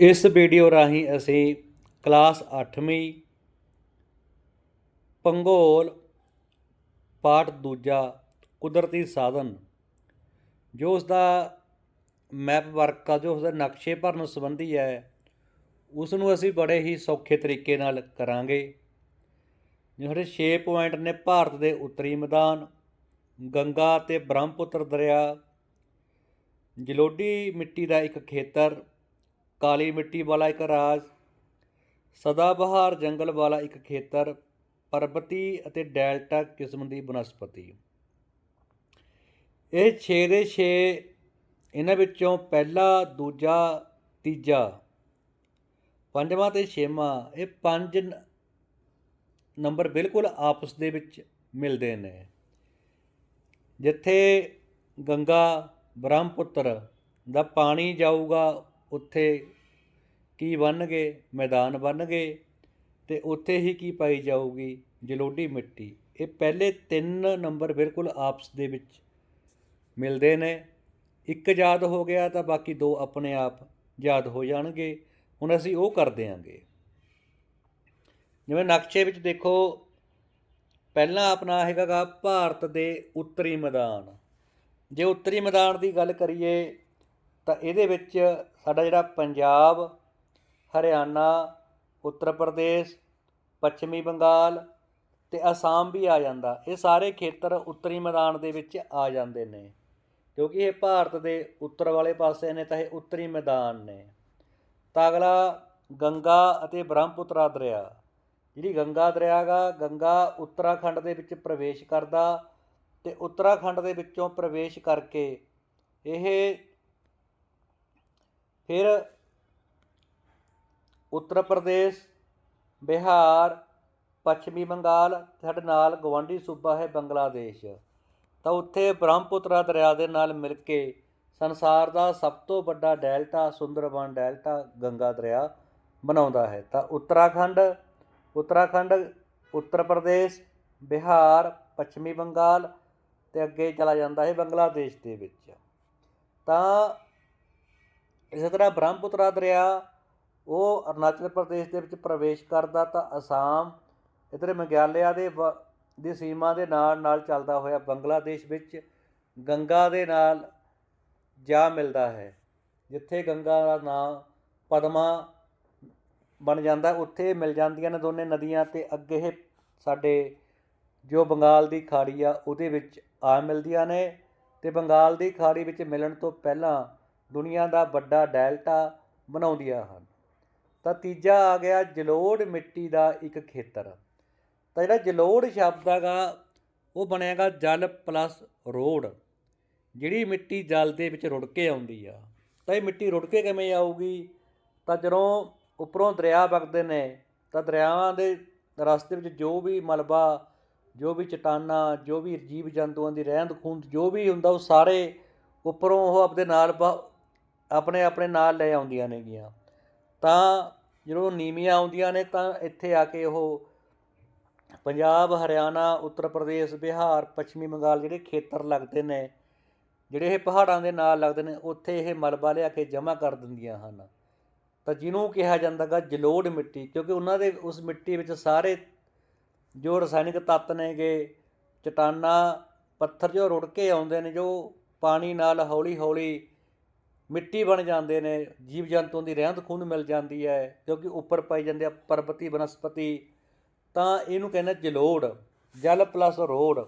ਇਸ ਵੀਡੀਓ ਰਾਹੀਂ ਅਸੀਂ ਕਲਾਸ 8ਵੀਂ ਭੰਗੋਲ ਪਾਠ ਦੂਜਾ ਕੁਦਰਤੀ ਸਾਧਨ, ਜੋ ਉਸ ਦਾ ਮੈਪ ਵਰਕ ਆ, ਜੋ ਉਸ ਦੇ ਨਕਸ਼ੇ ਭਰਨ ਸੰਬੰਧੀ ਹੈ ਉਸ ਨੂੰ ਅਸੀਂ ਬੜੇ ਹੀ ਸੌਖੇ ਤਰੀਕੇ ਨਾਲ ਕਰਾਂਗੇ। ਜਿਹੜੇ 6 ਪੁਆਇੰਟ ਨੇ, ਭਾਰਤ ਦੇ ਉੱਤਰੀ ਮੈਦਾਨ, ਗੰਗਾ ਤੇ ਬ੍ਰਹਮਪੁੱਤਰ ਦਰਿਆ ਜਲੋਢੀ ਮਿੱਟੀ ਦਾ ਇੱਕ ਖੇਤਰ ਕਾਲੀ ਮਿੱਟੀ ਵਾਲਾ ਇੱਕ ਰਾਜ ਸਦਾਬਹਾਰ ਜੰਗਲ ਵਾਲਾ ਇੱਕ ਖੇਤਰ, ਪਰਬਤੀ ਅਤੇ ਡੈਲਟਾ ਕਿਸਮ ਦੀ ਬਨਸਪਤੀ। ਇਹ 6 ਦੇ 6 ਇਹਨਾਂ ਵਿੱਚੋਂ ਪਹਿਲਾ, ਦੂਜਾ, ਤੀਜਾ, ਪੰਜਵਾਂ ਤੇ ਛੇਵਾਂ, ਇਹ ਪੰਜ ਨੰਬਰ ਬਿਲਕੁਲ ਆਪਸ ਦੇ ਵਿੱਚ ਮਿਲਦੇ ਨੇ। ਜਿੱਥੇ ਗੰਗਾ ਬ੍ਰਹਮਪੁੱਤਰ ਦਾ ਪਾਣੀ ਜਾਊਗਾ ਉੱਥੇ ਕੀ ਬਣਨਗੇ ਮੈਦਾਨ ਬਣਨਗੇ ਅਤੇ ਉੱਥੇ ਹੀ ਕੀ ਪਾਈ ਜਾਊਗੀ? ਜਲੋਢੀ ਮਿੱਟੀ। ਇਹ ਪਹਿਲੇ ਤਿੰਨ ਨੰਬਰ ਬਿਲਕੁਲ ਆਪਸ ਦੇ ਵਿੱਚ ਮਿਲਦੇ ਨੇ। ਇੱਕ ਯਾਦ ਹੋ ਗਿਆ ਤਾਂ ਬਾਕੀ ਦੋ ਆਪਣੇ ਆਪ ਯਾਦ ਹੋ ਜਾਣਗੇ। ਹੁਣ ਅਸੀਂ ਉਹ ਕਰ ਦਿਆਂਗੇ। ਜਿਵੇਂ ਨਕਸ਼ੇ ਵਿੱਚ ਦੇਖੋ, ਪਹਿਲਾਂ ਆਪਣਾ ਹੈਗਾ ਗਾ ਭਾਰਤ ਦੇ ਉੱਤਰੀ ਮੈਦਾਨ। ਜੇ ਉੱਤਰੀ ਮੈਦਾਨ ਦੀ ਗੱਲ ਕਰੀਏ ਤਾਂ ਇਹਦੇ ਵਿੱਚ ਸਾਡਾ ਜਿਹੜਾ ਪੰਜਾਬ, ਹਰਿਆਣਾ, ਉੱਤਰ ਪ੍ਰਦੇਸ਼, ਪੱਛਮੀ ਬੰਗਾਲ ਅਤੇ ਅਸਾਮ ਵੀ ਆ ਜਾਂਦਾ, ਇਹ ਸਾਰੇ ਖੇਤਰ ਉੱਤਰੀ ਮੈਦਾਨ ਦੇ ਵਿੱਚ ਆ ਜਾਂਦੇ ਨੇ। ਕਿਉਂਕਿ ਇਹ ਭਾਰਤ ਦੇ ਉੱਤਰ ਵਾਲੇ ਪਾਸੇ ਨੇ ਤਾਂ ਇਹ ਉੱਤਰੀ ਮੈਦਾਨ ਨੇ। ਤਾਂ ਅਗਲਾ ਗੰਗਾ ਅਤੇ ਬ੍ਰਹਮਪੁੱਤਰਾ ਦਰਿਆ, ਜਿਹੜੀ ਗੰਗਾ ਦਰਿਆ ਗਾ, ਗੰਗਾ ਉੱਤਰਾਖੰਡ ਦੇ ਵਿੱਚ ਪ੍ਰਵੇਸ਼ ਕਰਦਾ ਤੇ ਉੱਤਰਾਖੰਡ ਦੇ ਵਿੱਚੋਂ ਪ੍ਰਵੇਸ਼ ਕਰਕੇ ਇਹ ਫਿਰ ਉੱਤਰ ਪ੍ਰਦੇਸ਼, ਬਿਹਾਰ, ਪੱਛਮੀ ਬੰਗਾਲ, ਸਾਡੇ ਨਾਲ ਗਵਾਂਢੀ ਸੂਬਾ ਹੈ ਬੰਗਲਾਦੇਸ਼। ਤਾਂ ਉੱਥੇ ਬ੍ਰਹਮਪੁੱਤਰਾ ਦਰਿਆ ਦੇ ਨਾਲ ਮਿਲ ਕੇ ਸੰਸਾਰ ਦਾ ਸਭ ਤੋਂ ਵੱਡਾ ਡੈਲਟਾ, ਸੁੰਦਰਬਨ ਡੈਲਟਾ, ਗੰਗਾ ਦਰਿਆ ਬਣਾਉਂਦਾ ਹੈ। ਤਾਂ ਉੱਤਰਾਖੰਡ ਉੱਤਰਾਖੰਡ, ਉੱਤਰ ਪ੍ਰਦੇਸ਼, ਬਿਹਾਰ, ਪੱਛਮੀ ਬੰਗਾਲ ਤੇ ਅੱਗੇ ਚਲਾ ਜਾਂਦਾ ਹੈ ਬੰਗਲਾਦੇਸ਼ ਦੇ ਵਿੱਚ। ਤਾਂ ਇਸੇ ਤਰ੍ਹਾਂ ਬ੍ਰਹਮਪੁੱਤਰਾ ਦਰਿਆ, ਉਹ ਅਰੁਣਾਚਲ ਪ੍ਰਦੇਸ਼ ਦੇ ਵਿੱਚ ਪ੍ਰਵੇਸ਼ ਕਰਦਾ ਤਾਂ ਅਸਾਮ, ਇਧਰ ਮੇਘਾਲਿਆ ਦੇ ਵ- ਦੀ ਸੀਮਾ ਦੇ ਨਾਲ ਨਾਲ ਚੱਲਦਾ ਹੋਇਆ ਬੰਗਲਾਦੇਸ਼ ਵਿੱਚ ਗੰਗਾ ਦੇ ਨਾਲ ਜਾ ਮਿਲਦਾ ਹੈ, ਜਿੱਥੇ ਗੰਗਾ ਦਾ ਨਾਮ ਪਦਮਾ ਬਣ ਜਾਂਦਾ, ਉੱਥੇ ਮਿਲ ਜਾਂਦੀਆਂ ਨੇ ਦੋਨੇ ਨਦੀਆਂ ਤੇ ਅੱਗੇ ਇਹ ਸਾਡੇ ਜੋ ਬੰਗਾਲ ਦੀ ਖਾੜੀ ਆ, ਉਹਦੇ ਵਿੱਚ ਆ ਮਿਲਦੀਆਂ ਨੇ ਤੇ ਬੰਗਾਲ ਦੀ ਖਾੜੀ ਵਿੱਚ ਮਿਲਣ ਤੋਂ ਪਹਿਲਾਂ ਦੁਨੀਆ ਦਾ ਵੱਡਾ ਡੈਲਟਾ ਬਣਾਉਂਦੀਆਂ ਹਨ। ਤਾਂ ਤੀਜਾ ਆ ਗਿਆ ਜਲੋੜ ਮਿੱਟੀ ਦਾ ਇੱਕ ਖੇਤਰ। ਤਾਂ ਜਿਹੜਾ ਜਲੋੜ ਸ਼ਬਦ ਹੈਗਾ, ਉਹ ਬਣਿਆਗਾ ਜਲ ਪਲੱਸ ਰੋੜ, ਜਿਹੜੀ ਮਿੱਟੀ ਜਲ ਦੇ ਵਿੱਚ ਰੁੜ ਕੇ ਆਉਂਦੀ ਆ। ਤਾਂ ਇਹ ਮਿੱਟੀ ਰੁੜ ਕੇ ਕਿਵੇਂ ਆਊਗੀ? ਤਾਂ ਜਦੋਂ ਉੱਪਰੋਂ ਦਰਿਆ ਵਗਦੇ ਨੇ, ਤਾਂ ਦਰਿਆਵਾਂ ਦੇ ਰਸਤੇ ਵਿੱਚ ਜੋ ਵੀ ਮਲਬਾ, ਜੋ ਵੀ ਚਟਾਨਾਂ, ਜੋ ਵੀ ਜੀਵ ਜੰਤੂਆਂ ਦੀ ਰਹਿੰਦ ਖੂੰਦ ਜੋ ਵੀ ਹੁੰਦਾ, ਉਹ ਸਾਰੇ ਉੱਪਰੋਂ ਉਹ ਆਪਦੇ ਨਾਲ ਬ- ਆਪਣੇ ਆਪਣੇ ਨਾਲ ਲੈ ਆਉਂਦੀਆਂ ਨੇਗੀਆਂ। ਤਾਂ ਜਦੋਂ ਨੀਵੀਆਂ ਆਉਂਦੀਆਂ ਨੇ ਤਾਂ ਇੱਥੇ ਆ ਕੇ ਉਹ ਪੰਜਾਬ, ਹਰਿਆਣਾ, ਉੱਤਰ ਪ੍ਰਦੇਸ਼, ਬਿਹਾਰ, ਪੱਛਮੀ ਬੰਗਾਲ ਜਿਹੜੇ ਖੇਤਰ ਲੱਗਦੇ ਨੇ, ਜਿਹੜੇ ਇਹ ਪਹਾੜਾਂ ਦੇ ਨਾਲ ਲੱਗਦੇ ਨੇ, ਉੱਥੇ ਇਹ ਮਲਬਾ ਲਿਆ ਕੇ ਜਮ੍ਹਾਂ ਕਰ ਦਿੰਦੀਆਂ ਹਨ। ਤਾਂ ਜਿਹਨੂੰ ਕਿਹਾ ਜਾਂਦਾਗਾ ਜਲੋੜ ਮਿੱਟੀ, ਕਿਉਂਕਿ ਉਹਨਾਂ ਦੇ ਉਸ ਮਿੱਟੀ ਵਿੱਚ ਸਾਰੇ ਜੋ ਰਸਾਇਣਿਕ ਤੱਤ ਨੇਗੇ, ਚਟਾਨਾਂ, ਪੱਥਰ ਜੋ ਰੁੜ ਕੇ ਆਉਂਦੇ ਨੇ, ਜੋ ਪਾਣੀ ਨਾਲ ਹੌਲੀ ਹੌਲੀ ਮਿੱਟੀ ਬਣ ਜਾਂਦੇ ਨੇ, ਜੀਵ ਜੰਤੂਆਂ ਦੀ ਰਹਿੰਦ ਖੂੰਹਦ ਮਿਲ ਜਾਂਦੀ ਹੈ ਕਿਉਂਕਿ ਉੱਪਰ ਪਾਈ ਜਾਂਦੇ ਆ, ਪਰਬਤੀ, ਬਨਸਪਤੀ। ਤਾਂ ਇਹਨੂੰ ਕਹਿੰਦੇ ਜਲੋੜ, ਜਲ ਪਲੱਸ ਰੋੜ।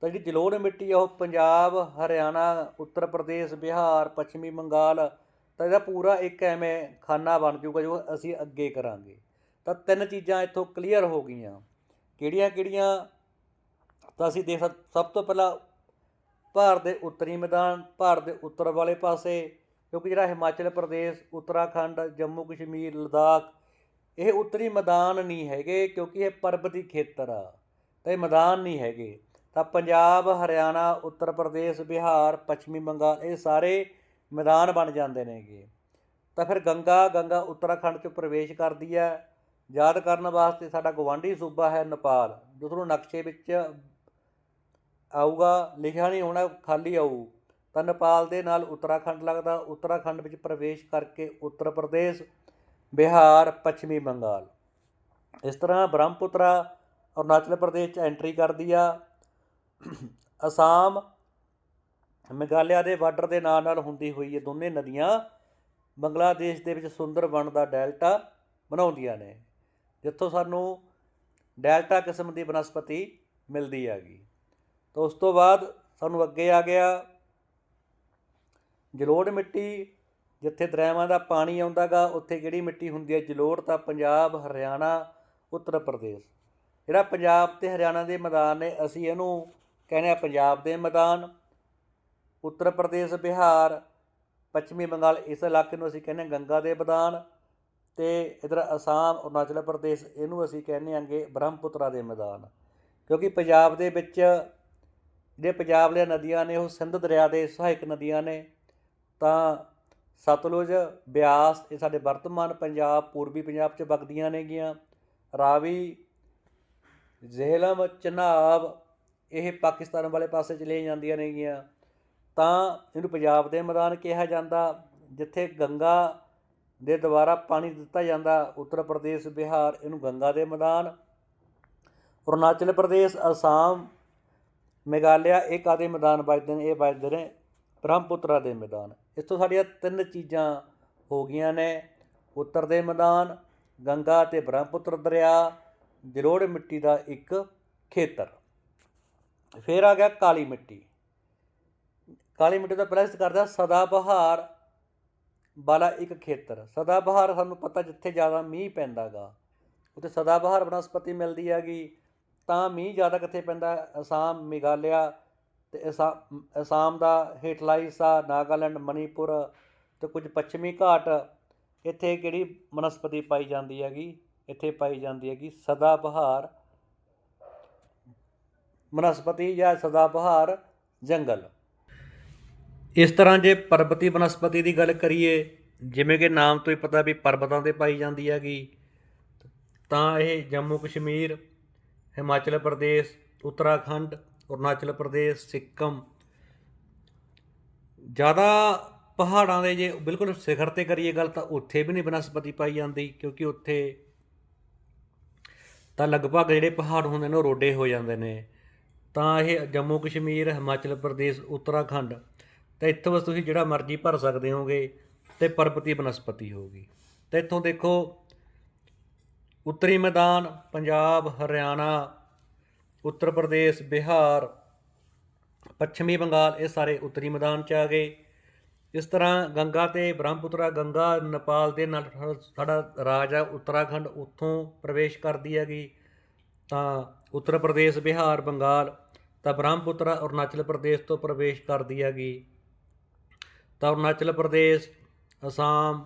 ਤਾਂ ਜਿਹੜੀ ਜਲੋੜ ਮਿੱਟੀ ਆ, ਉਹ ਪੰਜਾਬ, ਹਰਿਆਣਾ, ਉੱਤਰ ਪ੍ਰਦੇਸ਼, ਬਿਹਾਰ, ਪੱਛਮੀ ਬੰਗਾਲ, ਤਾਂ ਇਹਦਾ ਪੂਰਾ ਇੱਕ ਐਵੇਂ ਖਾਨਾ ਬਣ ਜਾਊਗਾ ਜੋ ਅਸੀਂ ਅੱਗੇ ਕਰਾਂਗੇ। ਤਾਂ ਤਿੰਨ ਚੀਜ਼ਾਂ ਇੱਥੋਂ ਕਲੀਅਰ ਹੋ ਗਈਆਂ। ਕਿਹੜੀਆਂ ਕਿਹੜੀਆਂ? ਤਾਂ ਅਸੀਂ ਦੇਖ ਸਭ ਤੋਂ ਪਹਿਲਾਂ ਭਾਰਤ ਦੇ ਉੱਤਰੀ ਮੈਦਾਨ, ਭਾਰਤ ਦੇ ਉੱਤਰ ਵਾਲੇ ਪਾਸੇ ਕਿਉਂਕਿ ਜਿਹੜਾ ਹਿਮਾਚਲ ਪ੍ਰਦੇਸ਼, ਉੱਤਰਾਖੰਡ, ਜੰਮੂ ਕਸ਼ਮੀਰ, ਲਦਾਖ, ਇਹ ਉੱਤਰੀ ਮੈਦਾਨ ਨਹੀਂ ਹੈਗੇ ਕਿਉਂਕਿ ਇਹ ਪਰਬਤੀ ਖੇਤਰ ਆ। ਤਾਂ ਇਹ ਮੈਦਾਨ ਨਹੀਂ ਹੈਗੇ। ਤਾਂ ਪੰਜਾਬ, ਹਰਿਆਣਾ, ਉੱਤਰ ਪ੍ਰਦੇਸ਼, ਬਿਹਾਰ, ਪੱਛਮੀ ਬੰਗਾਲ ਇਹ ਸਾਰੇ ਮੈਦਾਨ ਬਣ ਜਾਂਦੇ ਨੇਗੇ। ਤਾਂ ਫਿਰ ਗੰਗਾ ਗੰਗਾ ਉੱਤਰਾਖੰਡ 'ਚ ਪ੍ਰਵੇਸ਼ ਕਰਦੀ ਹੈ। ਯਾਦ ਕਰਨ ਵਾਸਤੇ ਸਾਡਾ ਗਵਾਂਢੀ ਸੂਬਾ ਹੈ ਨੇਪਾਲ ਜੋ ਤੁਹਾਨੂੰ ਨਕਸ਼ੇ ਵਿੱਚ ਆਊਗਾ, ਲਿਖਿਆ ਨਹੀਂ ਹੋਣਾ, ਖਾਲੀ ਆਊ। ਤਾਂ ਨੇਪਾਲ ਦੇ ਨਾਲ ਉੱਤਰਾਖੰਡ ਲੱਗਦਾ। ਉੱਤਰਾਖੰਡ ਵਿੱਚ ਪ੍ਰਵੇਸ਼ ਕਰਕੇ ਉੱਤਰ ਪ੍ਰਦੇਸ਼, ਬਿਹਾਰ, ਪੱਛਮੀ ਬੰਗਾਲ। ਇਸ ਤਰ੍ਹਾਂ ਬ੍ਰਹਮਪੁੱਤਰਾ ਅਰੁਣਾਚਲ ਪ੍ਰਦੇਸ਼ 'ਚ ਐਂਟਰੀ ਕਰਦੀ ਆ। ਅਸਾਮ, ਮੇਘਾਲਿਆ ਦੇ ਬਾਰਡਰ ਦੇ ਨਾਲ ਨਾਲ ਹੁੰਦੀ ਹੋਈ ਇਹ ਦੋਨੇ ਨਦੀਆਂ ਬੰਗਲਾਦੇਸ਼ ਦੇ ਵਿੱਚ ਸੁੰਦਰਬਨ ਦਾ ਡੈਲਟਾ ਬਣਾਉਂਦੀਆਂ ਨੇ, ਜਿੱਥੋਂ ਸਾਨੂੰ ਡੈਲਟਾ ਕਿਸਮ ਦੀ ਬਨਸਪਤੀ ਮਿਲਦੀ ਹੈਗੀ। ਤਾਂ ਉਸ ਤੋਂ ਬਾਅਦ ਸਾਨੂੰ ਅੱਗੇ ਆ ਗਿਆ ਜਲੋੜ ਮਿੱਟੀ, ਜਿੱਥੇ ਦਰਿਆਵਾਂ ਦਾ ਪਾਣੀ ਆਉਂਦਾਗਾ, ਉੱਥੇ ਕਿਹੜੀ ਮਿੱਟੀ ਹੁੰਦੀ ਹੈ ਜਲੋੜ, ਤਾਂ ਪੰਜਾਬ, ਹਰਿਆਣਾ, ਉੱਤਰ ਪ੍ਰਦੇਸ਼। ਜਿਹੜਾ ਪੰਜਾਬ ਤੇ ਹਰਿਆਣਾ ਦੇ ਮੈਦਾਨ ਨੇ, ਅਸੀਂ ਇਹਨੂੰ ਕਹਿੰਦੇ ਆ ਪੰਜਾਬ ਦੇ ਮੈਦਾਨ। ਉੱਤਰ ਪ੍ਰਦੇਸ਼, ਬਿਹਾਰ, ਪੱਛਮੀ ਬੰਗਾਲ, ਇਸ ਇਲਾਕੇ ਨੂੰ ਅਸੀਂ ਕਹਿੰਦੇ ਹਾਂ ਗੰਗਾ ਦੇ ਮੈਦਾਨ। ਤੇ ਇਧਰ ਅਸਾਮ, ਅਰੁਣਾਚਲ ਪ੍ਰਦੇਸ਼, ਇਹਨੂੰ ਅਸੀਂ ਕਹਿੰਦੇ ਆਂਗੇ ਬ੍ਰਹਮਪੁੱਤਰਾ ਦੇ ਮੈਦਾਨ। ਕਿਉਂਕਿ ਪੰਜਾਬ ਦੇ ਵਿੱਚ, ਜਿਹੜੇ ਪੰਜਾਬ ਦੀਆਂ ਨਦੀਆਂ ਨੇ, ਉਹ ਸਿੰਧ ਦਰਿਆ ਦੇ ਸਹਾਇਕ ਨਦੀਆਂ ਨੇ। ਤਾਂ ਸਤਲੁਜ, ਬਿਆਸ ਇਹ ਸਾਡੇ ਵਰਤਮਾਨ ਪੰਜਾਬ, ਪੂਰਬੀ ਪੰਜਾਬ 'ਚ ਵਗਦੀਆਂ ਨੇਗੀਆਂ। ਰਾਵੀ, ਜ਼ੇਹਲਮ, ਚਨਾਬ ਇਹ ਪਾਕਿਸਤਾਨ ਵਾਲੇ ਪਾਸੇ ਚਲੇ ਜਾਂਦੀਆਂ ਨੇਗੀਆਂ। ਤਾਂ ਇਹਨੂੰ ਪੰਜਾਬ ਦੇ ਮੈਦਾਨ ਕਿਹਾ ਜਾਂਦਾ, ਜਿੱਥੇ ਗੰਗਾ ਦੇ ਦੁਆਰਾ ਪਾਣੀ ਦਿੱਤਾ ਜਾਂਦਾ, ਉੱਤਰ ਪ੍ਰਦੇਸ਼, ਬਿਹਾਰ, ਇਹਨੂੰ ਗੰਗਾ ਦੇ ਮੈਦਾਨ। ਅਰੁਣਾਚਲ ਪ੍ਰਦੇਸ਼, ਅਸਾਮ, ਮੇਘਾਲਿਆ ਇਹ ਕਾਦੇ ਮੈਦਾਨ ਵੱਜਦੇ ਨੇ? ਇਹ ਵੱਜਦੇ ਨੇ ਬ੍ਰਹਮਪੁੱਤਰਾ ਦੇ ਮੈਦਾਨ। ਇਸ ਤੋਂ ਸਾਡੀਆਂ ਤਿੰਨ ਚੀਜ਼ਾਂ ਹੋ ਗਈਆਂ ਨੇ। ਉੱਤਰ ਦੇ ਮੈਦਾਨ, ਗੰਗਾ ਤੇ ਬ੍ਰਹਮਪੁੱਤਰ ਦਰਿਆ ਜਲੋੜ ਮਿੱਟੀ ਦਾ ਇੱਕ ਖੇਤਰ। ਫਿਰ ਆ ਗਿਆ ਕਾਲੀ ਮਿੱਟੀ। ਕਾਲੀ ਮਿੱਟੀ ਦਾ ਪ੍ਰੈਸ ਕਰਦਾ ਸਦਾ ਬਹਾਰ ਵਾਲਾ ਇੱਕ ਖੇਤਰ। ਸਦਾ ਬਹਾਰ ਸਾਨੂੰ ਪਤਾ ਜਿੱਥੇ ਜ਼ਿਆਦਾ ਮੀਂਹ ਪੈਂਦਾਗਾ, ਉੱਥੇ ਸਦਾ ਬਹਾਰ ਬਨਸਪਤੀ ਮਿਲਦੀ ਹੈਗੀ। ਤਾਂ ਮੀਂਹ ਜ਼ਿਆਦਾ ਕਿੱਥੇ ਪੈਂਦਾ? ਅਸਾਮ, ਮੇਘਾਲਿਆ ਅਤੇ ਅਸਾ- ਅਸਾਮ ਦਾ ਹੇਠਲਾ ਹਿੱਸਾ, ਨਾਗਾਲੈਂਡ ਮਣੀਪੁਰ ਅਤੇ ਕੁਝ ਪੱਛਮੀ ਘਾਟ, ਇੱਥੇ ਕਿਹੜੀ ਬਨਸਪਤੀ ਪਾਈ ਜਾਂਦੀ ਹੈਗੀ? ਇੱਥੇ ਪਾਈ ਜਾਂਦੀ ਹੈਗੀ ਸਦਾ ਬਹਾਰ ਬਨਸਪਤੀ ਜਾਂ ਸਦਾ ਬਹਾਰ ਜੰਗਲ। ਇਸ ਤਰ੍ਹਾਂ ਜੇ ਪਰਬਤੀ ਬਨਸਪਤੀ ਦੀ ਗੱਲ ਕਰੀਏ, ਜਿਵੇਂ ਕਿ ਨਾਮ ਤੋਂ ਹੀ ਪਤਾ ਵੀ ਪਰਬਤਾਂ ਤੇ ਪਾਈ ਜਾਂਦੀ ਹੈਗੀ, ਤਾਂ ਇਹ ਜੰਮੂ ਕਸ਼ਮੀਰ, ਹਿਮਾਚਲ ਪ੍ਰਦੇਸ਼, ਉੱਤਰਾਖੰਡ ਅਰੁਣਾਚਲ ਪ੍ਰਦੇਸ਼, ਸਿੱਕਮ। ਜ਼ਿਆਦਾ ਪਹਾੜਾਂ ਦੇ ਜੇ ਬਿਲਕੁਲ ਸਿਖਰ ਤੇ ਕਰੀਏ ਗੱਲ ਤਾਂ ਉੱਥੇ ਵੀ ਨਹੀਂ ਬਨਸਪਤੀ ਪਾਈ ਜਾਂਦੀ, ਕਿਉਂਕਿ ਉੱਥੇ ਤਾਂ ਲਗਭਗ ਜਿਹੜੇ ਪਹਾੜ ਹੁੰਦੇ ਨੇ ਉਹ ਰੋਡੇ ਹੋ ਜਾਂਦੇ ਨੇ। ਤਾਂ ਇਹ ਜੰਮੂ ਕਸ਼ਮੀਰ, ਹਿਮਾਚਲ ਪ੍ਰਦੇਸ਼, ਉੱਤਰਾਖੰਡ, ਤਾਂ ਇੱਥੋਂ ਬਸ ਤੁਸੀਂ ਜਿਹੜਾ ਮਰਜ਼ੀ ਭਰ ਸਕਦੇ ਹੋਗੇ ਤੇ ਪਰਬਤੀ ਬਨਸਪਤੀ ਹੋਗੀ ਤੇ ਇੱਥੋਂ ਦੇਖੋ, ਉੱਤਰੀ ਮੈਦਾਨ, ਪੰਜਾਬ, ਹਰਿਆਣਾ ਉੱਤਰ ਪ੍ਰਦੇਸ਼, ਬਿਹਾਰ, ਪੱਛਮੀ ਬੰਗਾਲ, ਇਹ ਸਾਰੇ ਉੱਤਰੀ ਮੈਦਾਨ ਚ ਆ ਗਏ। ਇਸ ਤਰ੍ਹਾਂ ਗੰਗਾ ਤੇ ਬ੍ਰਹਮਪੁੱਤਰਾ ਗੰਗਾ ਨੇਪਾਲ ਦੇ ਨਾਲ ਸਾਡਾ ਰਾਜ ਆ, ਉੱਤਰਾਖੰਡ ਉੱਥੋਂ ਪ੍ਰਵੇਸ਼ ਕਰਦੀ ਹੈਗੀ। ਤਾਂ ਉੱਤਰ ਪ੍ਰਦੇਸ਼, ਬਿਹਾਰ, ਬੰਗਾਲ ਤਾਂ ਬ੍ਰਹਮਪੁੱਤਰਾ ਅਰੁਣਾਚਲ ਪ੍ਰਦੇਸ਼ ਤੋਂ ਪ੍ਰਵੇਸ਼ ਕਰਦੀ ਹੈਗੀ। ਤਾਂ ਅਰੁਣਾਚਲ ਪ੍ਰਦੇਸ਼, ਅਸਾਮ,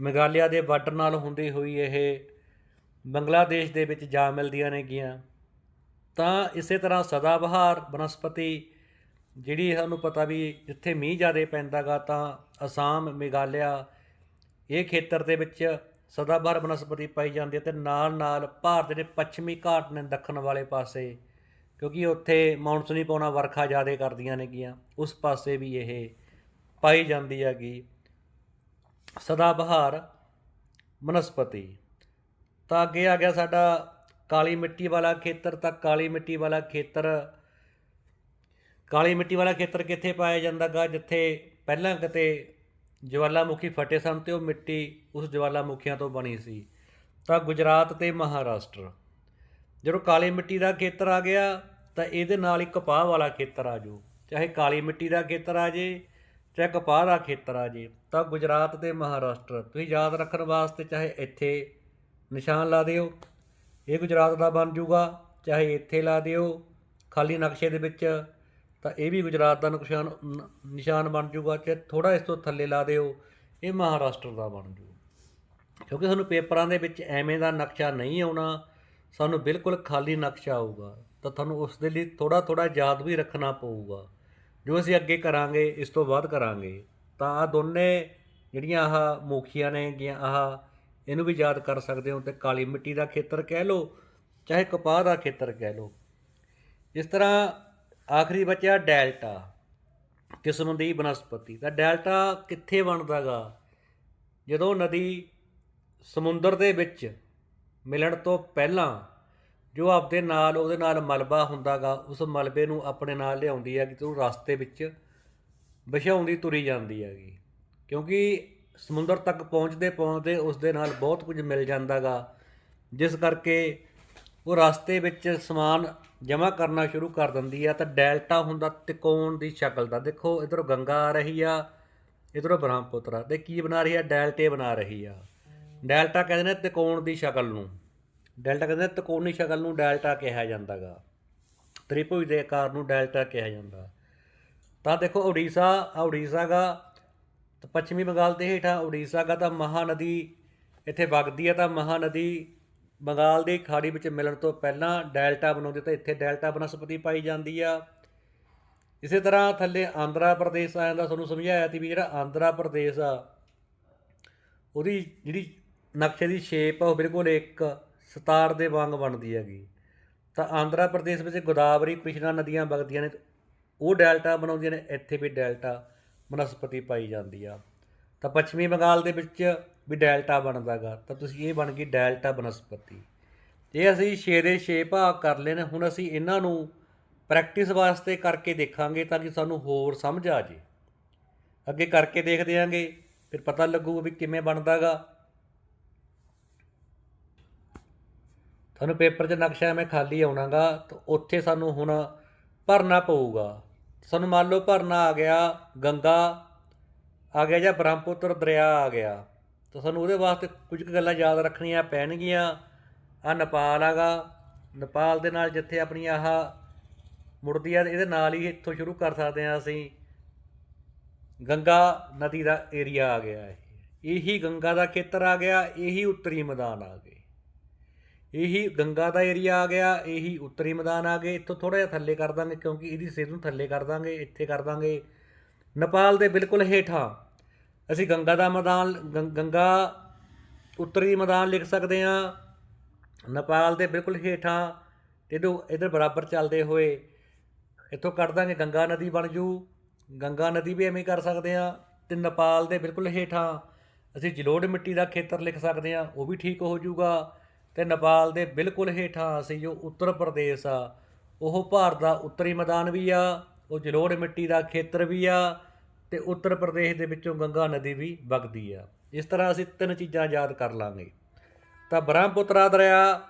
ਮੇਘਾਲਿਆ ਦੇ ਬਾਰਡਰ ਨਾਲ ਹੁੰਦੀ ਹੋਈ ਇਹ ਬੰਗਲਾਦੇਸ਼ ਦੇ ਵਿੱਚ ਜਾ ਮਿਲਦੀਆਂ ਨੇਗੀਆਂ। ਤਾਂ ਇਸੇ ਤਰ੍ਹਾਂ ਸਦਾਬਹਾਰ ਬਨਸਪਤੀ ਜਿਹੜੀ ਸਾਨੂੰ ਪਤਾ ਵੀ ਜਿੱਥੇ ਮੀਂਹ ਜ਼ਿਆਦਾ ਪੈਂਦਾਗਾ ਤਾਂ ਅਸਾਮ, ਮੇਘਾਲਿਆ, ਇਹ ਖੇਤਰ ਦੇ ਵਿੱਚ ਸਦਾਬਹਾਰ ਬਨਸਪਤੀ ਪਾਈ ਜਾਂਦੀ ਹੈ ਤੇ ਨਾਲ ਨਾਲ ਭਾਰਤ ਦੇ ਪੱਛਮੀ ਘਾਟ ਨੇ ਦੱਖਣ ਵਾਲੇ ਪਾਸੇ, ਕਿਉਂਕਿ ਉੱਥੇ ਮੌਨਸੂਨੀ ਪਾਉਣਾ, ਵਰਖਾ ਜ਼ਿਆਦਾ ਕਰਦੀਆਂ ਨੇਗੀਆਂ, ਉਸ ਪਾਸੇ ਵੀ ਇਹ ਪਾਈ ਜਾਂਦੀ ਹੈਗੀ। ਸਦਾਬਹਾਰ ਬਨਸਪਤੀ। ਤਾਂ ਅੱਗੇ ਆ ਗਿਆ ਸਾਡਾ ਕਾਲੀ ਮਿੱਟੀ ਵਾਲਾ ਖੇਤਰ ਤਾਂ ਕਾਲੀ ਮਿੱਟੀ ਵਾਲਾ ਖੇਤਰ, ਕਾਲੀ ਮਿੱਟੀ ਵਾਲਾ ਖੇਤਰ ਕਿੱਥੇ ਪਾਇਆ ਜਾਂਦਾਗਾ ਜਿੱਥੇ ਪਹਿਲਾਂ ਕਿਤੇ ਜਵਾਲਾਮੁਖੀ ਫਟੇ ਸਨ ਤੇ ਉਹ ਮਿੱਟੀ ਉਸ ਜਵਾਲਾਮੁਖੀਆਂ ਤੋਂ ਬਣੀ ਸੀ। ਤਾਂ ਗੁਜਰਾਤ ਤੇ ਮਹਾਰਾਸ਼ਟਰ। ਜਦੋਂ ਕਾਲੀ ਮਿੱਟੀ ਦਾ ਖੇਤਰ ਆ ਗਿਆ, ਤਾਂ ਇਹਦੇ ਨਾਲ ਹੀ ਕਪਾਹ ਵਾਲਾ ਖੇਤਰ ਆ ਜਾਊ। ਚਾਹੇ ਕਾਲੀ ਮਿੱਟੀ ਦਾ ਖੇਤਰ ਆ ਜੇ, ਚਾਹੇ ਕਪਾਹ ਦਾ ਖੇਤਰ ਆ ਜੇ, ਤਾਂ ਗੁਜਰਾਤ ਤੇ ਮਹਾਰਾਸ਼ਟਰ। ਤੁਸੀਂ ਯਾਦ ਰੱਖਣ ਵਾਸਤੇ ਚਾਹੇ ਇੱਥੇ ਨਿਸ਼ਾਨ ਲਾ ਦਿਓ। ਇਹ ਗੁਜਰਾਤ ਦਾ ਬਣ ਜਾਊਗਾ ਚਾਹੇ ਇੱਥੇ ਲਾ ਦਿਓ, ਖਾਲੀ ਨਕਸ਼ੇ ਦੇ ਵਿੱਚ, ਤਾਂ ਇਹ ਵੀ ਗੁਜਰਾਤ ਦਾ ਨਿਸ਼ਾਨ ਨ- ਨਿਸ਼ਾਨ ਬਣ ਜਾਊਗਾ ਚਾਹੇ ਥੋੜਾ ਇਸ ਤੋਂ ਥੱਲੇ ਲਾ ਦਿਓ, ਇਹ ਮਹਾਰਾਸ਼ਟਰ ਦਾ ਬਣ ਜਾਊ ਕਿਉਂਕਿ ਸਾਨੂੰ ਪੇਪਰਾਂ ਦੇ ਵਿੱਚ ਐਵੇਂ ਦਾ ਨਕਸ਼ਾ ਨਹੀਂ ਆਉਣਾ, ਸਾਨੂੰ ਬਿਲਕੁਲ ਖਾਲੀ ਨਕਸ਼ਾ ਆਊਗਾ, ਤਾਂ ਤੁਹਾਨੂੰ ਉਸ ਦੇ ਲਈ ਥੋੜਾ ਥੋੜਾ ਯਾਦ ਵੀ ਰੱਖਣਾ ਪਊਗਾ। ਜੋ ਅਸੀਂ ਅੱਗੇ ਕਰਾਂਗੇ, ਇਸ ਤੋਂ ਬਾਅਦ ਕਰਾਂਗੇ। ਤਾਂ ਆ ਦੋਨੇ ਜਿਹੜੀਆਂ ਆਹ ਮੁਖੀਆਂ ਨੇ, ਗਿਆ ਆਹ ਇਹਨੂੰ ਵੀ ਯਾਦ ਕਰ ਸਕਦੇ ਹੋ ਤੇ ਕਾਲੀ ਮਿੱਟੀ ਦਾ ਖੇਤਰ ਕਹਿ ਲਓ, ਚਾਹੇ ਕਪਾਹ ਦਾ ਖੇਤਰ ਕਹਿ ਲਓ। ਇਸ ਤਰ੍ਹਾਂ ਆਖਰੀ ਬਚਿਆ ਡੈਲਟਾ, ਕਿਸਮ ਦੀ ਬਨਸਪਤੀ। ਤਾਂ ਡੈਲਟਾ ਕਿੱਥੇ ਬਣਦਾਗਾ? ਜਦੋਂ ਨਦੀ ਸਮੁੰਦਰ ਦੇ ਵਿੱਚ ਮਿਲਣ ਤੋਂ ਪਹਿਲਾਂ ਜੋ ਆਪਦੇ ਨਾਲ, ਉਹਦੇ ਨਾਲ ਮਲਬਾ ਹੁੰਦਾਗਾ, ਉਸ ਮਲਬੇ ਨੂੰ ਆਪਣੇ ਨਾਲ ਲਿਆਉਂਦੀ ਹੈ ਕਿ ਤੂੰ ਰਸਤੇ ਵਿੱਚ ਵਿਛਾਉਂਦੀ, ਤੁਰੀ ਜਾਂਦੀ ਹੈਗੀ। ਕਿਉਂਕਿ ਸਮੁੰਦਰ ਤੱਕ ਪਹੁੰਚਦੇ ਪਹੁੰਚਦੇ ਉਸ ਦੇ ਨਾਲ ਬਹੁਤ ਕੁਝ ਮਿਲ ਜਾਂਦਾਗਾ, ਜਿਸ ਕਰਕੇ ਉਹ ਰਸਤੇ ਵਿੱਚ ਸਮਾਨ ਜਮ੍ਹਾਂ ਕਰਨਾ ਸ਼ੁਰੂ ਕਰ ਦਿੰਦੀ ਆ। ਤਾਂ ਡੈਲਟਾ ਹੁੰਦਾ ਤਿਕੋਣ ਦੀ ਸ਼ਕਲ ਦਾ। ਦੇਖੋ, ਇਧਰੋਂ ਗੰਗਾ ਆ ਰਹੀ ਆ, ਇਧਰੋਂ ਬ੍ਰਹਮਪੁੱਤਰਾ ਆ। ਤੇ ਕੀ ਬਣਾ ਰਹੀ ਆ? ਡੈਲਟੇ ਬਣਾ ਰਹੀ ਆ। ਡੈਲਟਾ ਕਹਿੰਦੇ ਨੇ ਤਿਕੋਣ ਦੀ ਸ਼ਕਲ ਨੂੰ। ਡੈਲਟਾ ਕਹਿੰਦੇ ਨੇ ਤਿਕੋਣੀ ਸ਼ਕਲ ਨੂੰ ਡੈਲਟਾ ਕਿਹਾ ਜਾਂਦਾਗਾ। ਤ੍ਰਿਭੁਜ ਦੇ ਆਕਾਰ ਨੂੰ ਡੈਲਟਾ ਕਿਹਾ ਜਾਂਦਾ। ਤਾਂ ਦੇਖੋ, ਉੜੀਸਾ, ਆ ਉੜੀਸਾ ਗਾ ਤਾਂ ਪੱਛਮੀ ਬੰਗਾਲ ਦੇ ਹੇਠਾਂ ਉੜੀਸਾ ਗਾ ਤਾਂ ਮਹਾਨਦੀ ਇੱਥੇ ਵਗਦੀ ਹੈ ਤਾਂ ਮਹਾਨਦੀ ਬੰਗਾਲ ਦੀ ਖਾੜੀ ਵਿੱਚ ਮਿਲਣ ਤੋਂ ਪਹਿਲਾਂ ਡੈਲਟਾ ਬਣਾਉਂਦੀ ਤਾਂ ਇੱਥੇ ਡੈਲਟਾ ਬਨਸਪਤੀ ਪਾਈ ਜਾਂਦੀ ਆ। ਇਸੇ ਤਰ੍ਹਾਂ ਥੱਲੇ ਆਂਧਰਾ ਪ੍ਰਦੇਸ਼ ਆ ਜਾਂਦਾ, ਤੁਹਾਨੂੰ ਸਮਝਾਇਆ ਸੀ ਵੀ ਜਿਹੜਾ ਆਂਧਰਾ ਪ੍ਰਦੇਸ਼ ਆ, ਉਹਦੀ ਜਿਹੜੀ ਨਕਸ਼ੇ ਦੀ ਸ਼ੇਪ ਆ ਉਹ ਬਿਲਕੁਲ ਇੱਕ ਸਤਾਰ ਦੇ ਵਾਂਗ ਬਣਦੀ ਹੈਗੀ। ਤਾਂ ਆਂਧਰਾ ਪ੍ਰਦੇਸ਼ ਵਿੱਚ ਗੋਦਾਵਰੀ, ਕ੍ਰਿਸ਼ਨਾ ਨਦੀਆਂ ਵਗਦੀਆਂ ਨੇ, ਉਹ ਡੈਲਟਾ ਬਣਾਉਂਦੀਆਂ ਨੇ, ਇੱਥੇ ਵੀ ਡੈਲਟਾ। ਬਨਸਪਤੀ ਪਾਈ ਜਾਂਦੀ ਆ। ਤਾਂ ਪੱਛਮੀ ਬੰਗਾਲ ਦੇ ਵਿੱਚ ਵੀ ਡੈਲਟਾ ਬਣਦਾਗਾ। ਤਾਂ ਤੁਸੀਂ ਇਹ ਬਣ ਗਈ ਡੈਲਟਾ ਬਨਸਪਤੀ। ਇਹ ਅਸੀਂ 6 ਦੇ 6 ਭਾਗ ਕਰ ਲਏ ਨੇ। ਹੁਣ ਅਸੀਂ ਇਹਨਾਂ ਨੂੰ ਪ੍ਰੈਕਟਿਸ ਵਾਸਤੇ ਕਰਕੇ ਦੇਖਾਂਗੇ ਤਾਂ ਕਿ ਸਾਨੂੰ ਹੋਰ ਸਮਝ ਆ ਜੇ। ਅੱਗੇ ਕਰਕੇ ਦੇਖਦੇ ਆਂਗੇ, ਫਿਰ ਪਤਾ ਲੱਗੂਗਾ ਵੀ ਕਿਵੇਂ ਬਣਦਾਗਾ। ਤੁਹਾਨੂੰ ਪੇਪਰ 'ਚ ਨਕਸ਼ਾ ਮੈਂ ਖਾਲੀ ਆਉਣਾਗਾ, ਤਾਂ ਉੱਥੇ ਸਾਨੂੰ ਹੁਣ ਭਰਨਾ ਪਊਗਾ। ਸਾਨੂੰ ਮੰਨ ਲਓ ਭਰਨਾ ਆ ਗਿਆ, ਗੰਗਾ ਆ ਗਿਆ ਜਾਂ ਬ੍ਰਹਮਪੁੱਤਰ, ਦਰਿਆ ਆ ਗਿਆ। ਤਾਂ ਸਾਨੂੰ ਉਹਦੇ ਵਾਸਤੇ ਕੁਝ ਕੁ ਗੱਲਾਂ ਯਾਦ ਰੱਖਣੀਆਂ ਪੈਣਗੀਆਂ। ਆ ਨੇਪਾਲ ਆਗਾ। ਨੇਪਾਲ ਦੇ ਨਾਲ ਜਿੱਥੇ ਆਪਣੀ ਆਹ ਮੁੜਦੀ ਆ, ਇਹਦੇ ਨਾਲ ਹੀ ਇੱਥੋਂ ਸ਼ੁਰੂ ਕਰ ਸਕਦੇ ਆ ਅਸੀਂ। ਗੰਗਾ ਨਦੀ ਦਾ ਏਰੀਆ ਆ ਗਿਆ ਇਹ। ਇਹੀ ਗੰਗਾ ਦਾ ਖੇਤਰ ਆ ਗਿਆ, ਇਹੀ ਉੱਤਰੀ ਮੈਦਾਨ ਆ ਗਏ। ਇਹੀ ਗੰਗਾ ਦਾ ਏਰੀਆ ਆ ਗਿਆ, ਇਹੀ ਉੱਤਰੀ ਮੈਦਾਨ ਆ ਗਏ, ਇੱਥੋਂ ਥੋੜਾ ਜਿਹਾ ਥੱਲੇ ਕਰ ਦਾਂਗੇ ਕਿਉਂਕਿ ਇਹਦੀ ਸਿਰ ਨੂੰ ਥੱਲੇ ਕਰ ਦਾਂਗੇ, ਇੱਥੇ ਕਰ ਦਾਂਗੇ। ਨੇਪਾਲ ਦੇ ਬਿਲਕੁਲ ਹੇਠਾਂ ਅਸੀਂ ਗੰਗਾ ਦਾ ਮੈਦਾਨ, ਗੰ- ਗੰਗਾ ਉੱਤਰੀ ਮੈਦਾਨ ਲਿਖ ਸਕਦੇ ਹਾਂ। ਨੇਪਾਲ ਦੇ ਬਿਲਕੁਲ ਹੇਠਾਂ, ਇਹਦੋਂ ਇਧਰ ਬਰਾਬਰ ਚੱਲਦੇ ਹੋਏ ਇੱਥੋਂ ਕੱਢ ਦਾਂਗੇ, ਗੰਗਾ ਨਦੀ ਬਣ ਜੂ। ਗੰਗਾ ਨਦੀ ਵੀ ਐਵੇਂ ਕਰ ਸਕਦੇ ਹਾਂ ਤੇ ਨੇਪਾਲ ਦੇ ਬਿਲਕੁਲ ਹੇਠਾਂ ਅਸੀਂ ਜਲੋੜ ਮਿੱਟੀ ਦਾ ਖੇਤਰ ਲਿਖ ਸਕਦੇ ਹਾਂ, ਉਹ ਵੀ ਠੀਕ ਹੋ ਜਾਊਗਾ ਤੇ ਨੇਪਾਲ ਦੇ ਬਿਲਕੁਲ ਹੇਠਾਂ ਅਸੀਂ ਜੋ ਉੱਤਰ ਪ੍ਰਦੇਸ਼ ਆ। ਉਹ ਭਾਰਤ ਦਾ ਉੱਤਰੀ ਮੈਦਾਨ ਵੀ ਆ, ਉਹ ਜਲੋੜ ਮਿੱਟੀ ਦਾ ਖੇਤਰ ਵੀ ਆ ਤੇ ਉੱਤਰ ਪ੍ਰਦੇਸ਼ ਦੇ ਵਿੱਚੋਂ ਗੰਗਾ ਨਦੀ ਵੀ ਵਗਦੀ ਆ। ਇਸ ਤਰ੍ਹਾਂ ਅਸੀਂ ਤਿੰਨ ਚੀਜ਼ਾਂ ਯਾਦ ਕਰ ਲਾਂਗੇ। ਤਾਂ ਬ੍ਰਹਮਪੁੱਤਰਾ ਦਰਿਆ।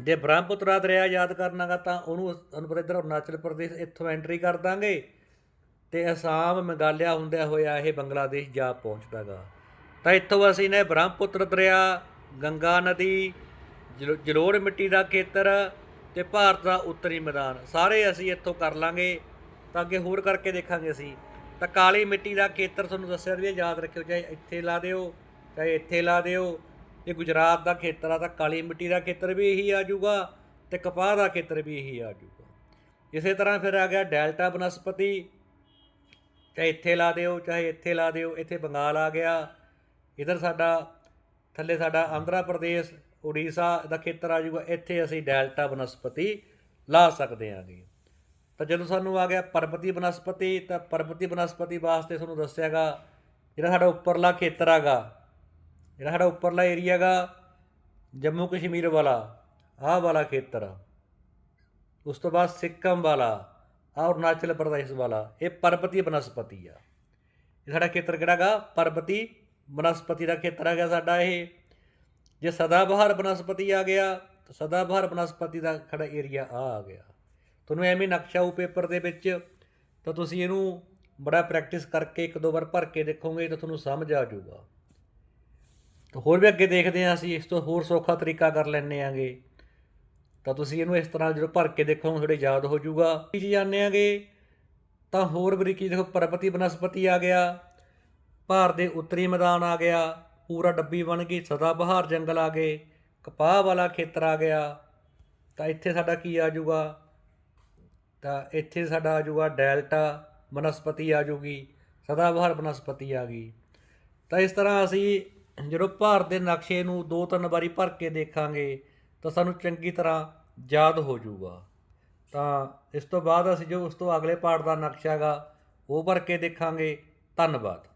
ਜੇ ਬ੍ਰਹਮਪੁੱਤਰਾ ਦਰਿਆ ਯਾਦ ਕਰਨਾਗਾ ਤਾਂ ਉਹਨੂੰ ਤੁਹਾਨੂੰ ਪਤਾ ਅਰੁਣਾਚਲ ਪ੍ਰਦੇਸ਼ ਇੱਥੋਂ ਐਂਟਰੀ ਕਰ ਦਾਂਗੇ ਤੇ ਅਸਾਮ, ਮੇਘਾਲਿਆ ਹੁੰਦਿਆਂ ਹੋਇਆ ਇਹ ਬੰਗਲਾਦੇਸ਼ ਜਾ ਪਹੁੰਚਦਾਗਾ। ਤਾਂ ਇੱਥੋਂ ਅਸੀਂ ਨੇ ਬ੍ਰਹਮਪੁੱਤਰ ਦਰਿਆ ਗੰਗਾ ਨਦੀ, ਜਲੋ- ਜਲੋੜ ਮਿੱਟੀ ਦਾ ਖੇਤਰ ਤੇ ਭਾਰਤ ਦਾ ਉੱਤਰੀ ਮੈਦਾਨ। ਸਾਰੇ ਅਸੀਂ ਇੱਥੋਂ ਕਰ ਲਾਂਗੇ। ਤਾਂ ਅੱਗੇ ਹੋਰ ਕਰਕੇ ਦੇਖਾਂਗੇ ਅਸੀਂ। ਤਾਂ ਕਾਲੀ ਮਿੱਟੀ ਦਾ ਖੇਤਰ ਤੁਹਾਨੂੰ ਦੱਸਿਆ ਵੀ ਇਹ ਯਾਦ ਰੱਖਿਓ, ਚਾਹੇ ਇੱਥੇ ਲਾ ਦਿਓ, ਚਾਹੇ ਇੱਥੇ ਲਾ ਦਿਓ। ਇਹ ਗੁਜਰਾਤ ਦਾ ਖੇਤਰ ਆ, ਤਾਂ ਕਾਲੀ ਮਿੱਟੀ ਦਾ ਖੇਤਰ ਵੀ ਇਹੀ ਆ ਜਾਊਗਾ ਤੇ ਕਪਾਹ ਦਾ ਖੇਤਰ ਵੀ ਇਹੀ ਆ ਜਾਊਗਾ। ਇਸੇ ਤਰ੍ਹਾਂ ਫਿਰ ਆ ਗਿਆ ਡੈਲਟਾ ਬਨਸਪਤੀ। ਚਾਹੇ ਇੱਥੇ ਲਾ ਦਿਓ, ਚਾਹੇ ਇੱਥੇ ਲਾ ਦਿਓ, ਇੱਥੇ ਬੰਗਾਲ ਆ ਗਿਆ। ਇਧਰ ਸਾਡਾ ਥੱਲੇ ਸਾਡਾ ਆਂਧਰਾ ਪ੍ਰਦੇਸ਼, ਉੜੀਸਾ ਦਾ ਖੇਤਰ ਆ ਜਾਊਗਾ। ਇੱਥੇ ਅਸੀਂ ਡੈਲਟਾ ਬਨਸਪਤੀ ਲਾ ਸਕਦੇ ਹਾਂ ਜੀ। ਤਾਂ ਜਦੋਂ ਸਾਨੂੰ ਆ ਗਿਆ ਪਰਬਤੀ ਬਨਸਪਤੀ, ਤਾਂ ਪਰਬਤੀ ਬਨਸਪਤੀ ਵਾਸਤੇ ਤੁਹਾਨੂੰ ਦੱਸਿਆਗਾ, ਜਿਹੜਾ ਸਾਡਾ ਉੱਪਰਲਾ ਖੇਤਰ ਹੈਗਾ ਜਿਹੜਾ ਸਾਡਾ ਉੱਪਰਲਾ ਏਰੀਆ ਹੈਗਾ ਜੰਮੂ ਕਸ਼ਮੀਰ ਵਾਲਾ, ਆਹ ਵਾਲਾ ਖੇਤਰ ਆ ਉਸ ਤੋਂ ਬਾਅਦ ਸਿੱਕਮ ਵਾਲਾ ਆ ਅਰੁਣਾਚਲ ਪ੍ਰਦੇਸ਼ ਵਾਲਾ, ਇਹ ਪਰਬਤੀ ਬਨਸਪਤੀ ਆ। ਇਹ ਸਾਡਾ ਖੇਤਰ ਕਿਹੜਾ ਗਾ? ਪਰਬਤੀ ਬਨਸਪਤੀ ਦਾ ਖੇਤਰ ਹੈਗਾ ਸਾਡਾ ਇਹ। ਜੇ ਸਦਾਬਹਾਰ ਬਨਸਪਤੀ ਆ ਗਿਆ, ਤਾਂ ਸਦਾਬਹਾਰ ਬਨਸਪਤੀ ਦਾ ਖੜਾ ਏਰੀਆ ਆ ਆ ਗਿਆ। ਤੁਹਾਨੂੰ ਐਵੇਂ ਨਕਸ਼ਾ ਉਹ ਪੇਪਰ ਦੇ ਵਿੱਚ, ਤਾਂ ਤੁਸੀਂ ਇਹਨੂੰ ਬੜਾ ਪ੍ਰੈਕਟਿਸ ਕਰਕੇ ਇੱਕ ਦੋ ਵਾਰ ਭਰ ਕੇ ਦੇਖੋਗੇ ਤਾਂ ਤੁਹਾਨੂੰ ਸਮਝ ਆ ਜਾਊਗਾ। ਤਾਂ ਹੋਰ ਵੀ ਅੱਗੇ ਦੇਖਦੇ ਹਾਂ ਅਸੀਂ, ਇਸ ਤੋਂ ਹੋਰ ਸੌਖਾ ਤਰੀਕਾ ਕਰ ਲੈਣੇ ਆਂਗੇ ਤਾਂ ਤੁਸੀਂ ਇਹਨੂੰ ਇਸ ਤਰ੍ਹਾਂ ਜਦੋਂ ਭਰ ਕੇ ਦੇਖੋਗੇ, ਤੁਹਾਡੇ ਯਾਦ ਹੋ ਜਾਊਗਾ। ਕੀ ਜਾਣਦੇ ਤਾਂ ਹੋਰ ਬਰੀਕੀ ਦੇਖੋ, ਪਰਬਤੀ ਬਨਸਪਤੀ ਆ ਗਿਆ। ਭਾਰਤ ਦੇ ਉੱਤਰੀ ਮੈਦਾਨ ਆ ਗਿਆ, ਪੂਰਾ ਡੱਬੀ ਬਣ ਗਈ ਸਦਾ ਬਹਾਰ ਜੰਗਲ ਆ ਗਏ, ਕਪਾਹ ਵਾਲਾ ਖੇਤਰ ਆ ਗਿਆ। ਤਾਂ ਇੱਥੇ ਸਾਡਾ ਕੀ ਆ ਜਾਊਗਾ? ਤਾਂ ਇੱਥੇ ਸਾਡਾ ਆ ਜਾਊਗਾ ਡੈਲਟਾ ਬਨਸਪਤੀ ਆ ਜਾਊਗੀ ਸਦਾ ਬਹਾਰ ਬਨਸਪਤੀ ਆ ਗਈ। ਤਾਂ ਇਸ ਤਰ੍ਹਾਂ ਅਸੀਂ ਜਦੋਂ ਭਾਰਤ ਦੇ ਨਕਸ਼ੇ ਨੂੰ ਦੋ ਤਿੰਨ ਵਾਰੀ ਭਰ ਕੇ ਦੇਖਾਂਗੇ, ਤਾਂ ਸਾਨੂੰ ਚੰਗੀ ਤਰ੍ਹਾਂ ਯਾਦ ਹੋ ਜਾਊਗਾ। ਤਾਂ ਇਸ ਤੋਂ ਬਾਅਦ ਅਸੀਂ ਜੋ ਉਸ ਤੋਂ ਅਗਲੇ ਪਾਠ ਦਾ ਨਕਸ਼ਾ ਹੈਗਾ, ਉਹ ਭਰ ਕੇ ਦੇਖਾਂਗੇ। ਧੰਨਵਾਦ।